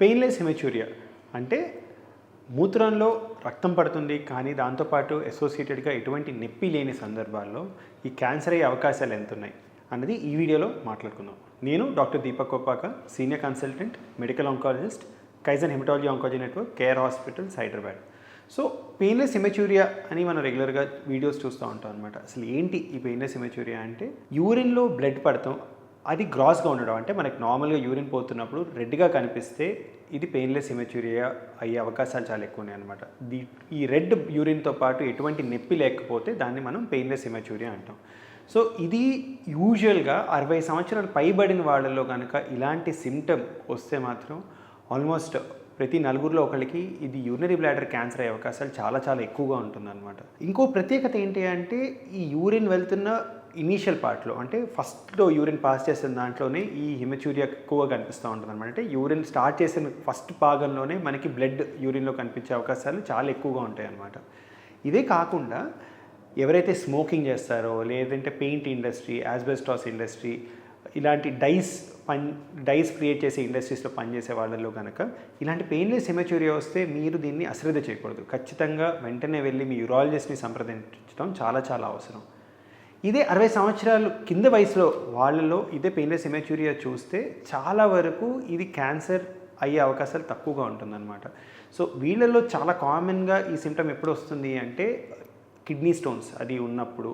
Painless హెమచ్యూరియా అంటే మూత్రంలో రక్తం పడుతుంది కానీ దాంతోపాటు అసోసియేటెడ్గా ఎటువంటి నొప్పి లేని సందర్భాల్లో ఈ క్యాన్సర్ అయ్యే అవకాశాలు ఎంత ఉన్నాయి అన్నది ఈ వీడియోలో మాట్లాడుకుందాం. నేను doctor Deepak Koppaka senior consultant medical oncologist Kaizen haematology oncology network Care Hospitals Hyderabad. So painless haematuria అని మనం రెగ్యులర్గా వీడియోస్ చూస్తూ ఉంటాం అనమాట అసలు ఏంటి ఈ పెయిన్లెస్ ఇమెచ్యూరియా అంటే యూరిన్లో బ్లడ్ పడతాం అది గ్రాస్గా ఉండడం అంటే మనకి నార్మల్గా యూరిన్ పోతున్నప్పుడు రెడ్గా కనిపిస్తే ఇది పెయిన్లెస్ ఇమెచ్యూరియా అయ్యే అవకాశాలు చాలా ఎక్కువ ఉన్నాయి అనమాట దీ ఈ రెడ్ యూరిన్తో పాటు ఎటువంటి నొప్పి లేకపోతే దాన్ని మనం పెయిన్లెస్ ఇమెచ్యూరియా అంటాం. సో ఇది యూజువల్గా అరవై సంవత్సరాలు పైబడిన వాళ్ళలో కనుక ఇలాంటి సిమ్టమ్ వస్తే మాత్రం ఆల్మోస్ట్ ప్రతి నలుగురిలో ఒకరికి ఇది యూరినరీ బ్లాడర్ క్యాన్సర్ అయ్యే అవకాశాలు చాలా చాలా ఎక్కువగా ఉంటుందన్నమాట. ఇంకో ప్రత్యేకత ఏంటి అంటే ఈ యూరిన్ వెళ్తున్న ఇనీషియల్ పార్ట్లో అంటే ఫస్ట్లో యూరిన్ పాస్ చేసిన దాంట్లోనే ఈ హిమచూరియా ఎక్కువగా కనిపిస్తూ ఉంటుంది అనమాట అంటే యూరిన్ స్టార్ట్ చేసిన ఫస్ట్ భాగంలోనే మనకి బ్లడ్ యూరిన్లో కనిపించే అవకాశాలు చాలా ఎక్కువగా ఉంటాయి అన్నమాట ఇదే కాకుండా ఎవరైతే స్మోకింగ్ చేస్తారో లేదంటే పెయింట్ ఇండస్ట్రీ యాజ్బెస్టాస్ ఇండస్ట్రీ ఇలాంటి డైస్ పని డైస్ క్రియేట్ చేసే ఇండస్ట్రీస్లో పనిచేసే వాళ్ళలో కనుక ఇలాంటి పెయిన్లెస్ హెమచూరియా వస్తే మీరు దీన్ని అశ్రద్ధ చేయకూడదు. ఖచ్చితంగా వెంటనే వెళ్ళి మీ యూరాలజిస్ట్ని సంప్రదించడం చాలా చాలా అవసరం. ఇదే అరవై సంవత్సరాలు కింద వయసులో వాళ్ళలో ఇదే పెయిన్లెస్ హెమచూరియా చూస్తే చాలా వరకు ఇది క్యాన్సర్ అయ్యే అవకాశాలు తక్కువగా ఉంటుందన్నమాట. సో వీళ్ళల్లో చాలా కామన్గా ఈ సిమ్టమ్ ఎప్పుడు వస్తుంది అంటే కిడ్నీ స్టోన్స్ అది ఉన్నప్పుడు.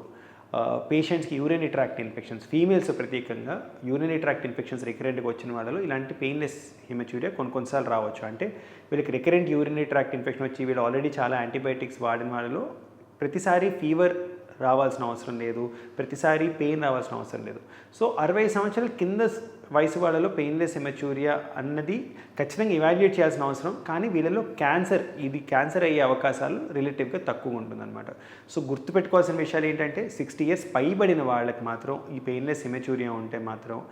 పేషెంట్స్కి యూరినరీ ట్రాక్ట్ ఇన్ఫెక్షన్స్ ఫీమేల్స్ ప్రత్యేకంగా యూరినరీ ట్రాక్ట్ ఇన్ఫెక్షన్స్ రికరెంట్గా వచ్చిన వాళ్ళలో ఇలాంటి పెయిన్లెస్ హిమచూరియా కొన్ని కొన్నిసార్లు రావచ్చు. అంటే వీళ్ళకి రికరెంట్ యూరినరీ ట్రాక్ట్ ఇన్ఫెక్షన్ వచ్చి వీళ్ళు ఆల్రెడీ చాలా యాంటీబయాటిక్స్ వాడిన వాళ్ళలో ప్రతిసారి ఫీవర్ రావాల్సిన అవసరం లేదు. ప్రతిసారి పెయిన్ రావాల్సిన అవసరం లేదు. సో అరవై సంవత్సరాల కింద వయసు వాళ్ళలో పెయిన్లెస్ హెమచూరియా అన్నది ఖచ్చితంగా ఇవాల్యుయేట్ చేయాల్సిన అవసరం. కానీ వీళ్ళలో క్యాన్సర్ ఇది క్యాన్సర్ అయ్యే అవకాశాలు రిలేటివ్గా తక్కువ ఉంటుందన్నమాట. సో గుర్తుపెట్టుకోవాల్సిన విషయాలు ఏంటంటే సిక్స్టీ ఇయర్స్ పైబడిన వాళ్ళకి మాత్రం ఈ పెయిన్లెస్ హెమచూరియా ఉంటే మాత్రం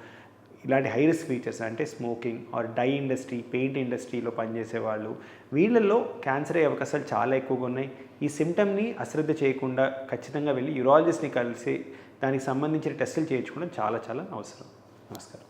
ఇలాంటి హై రిస్క్ ఫీచర్స్ అంటే smoking or dye industry paint ఇండస్ట్రీలో పనిచేసే వాళ్ళు వీళ్ళల్లో క్యాన్సర్ అయ్యే అవకాశాలు చాలా ఎక్కువగా ఉన్నాయి. ఈ సిమ్టమ్ని అశ్రద్ధ చేయకుండా ఖచ్చితంగా వెళ్ళి యూరాలజిస్ట్ని కలిసి దానికి సంబంధించిన టెస్టులు చేయించుకోవడం చాలా చాలా అవసరం. నమస్కారం.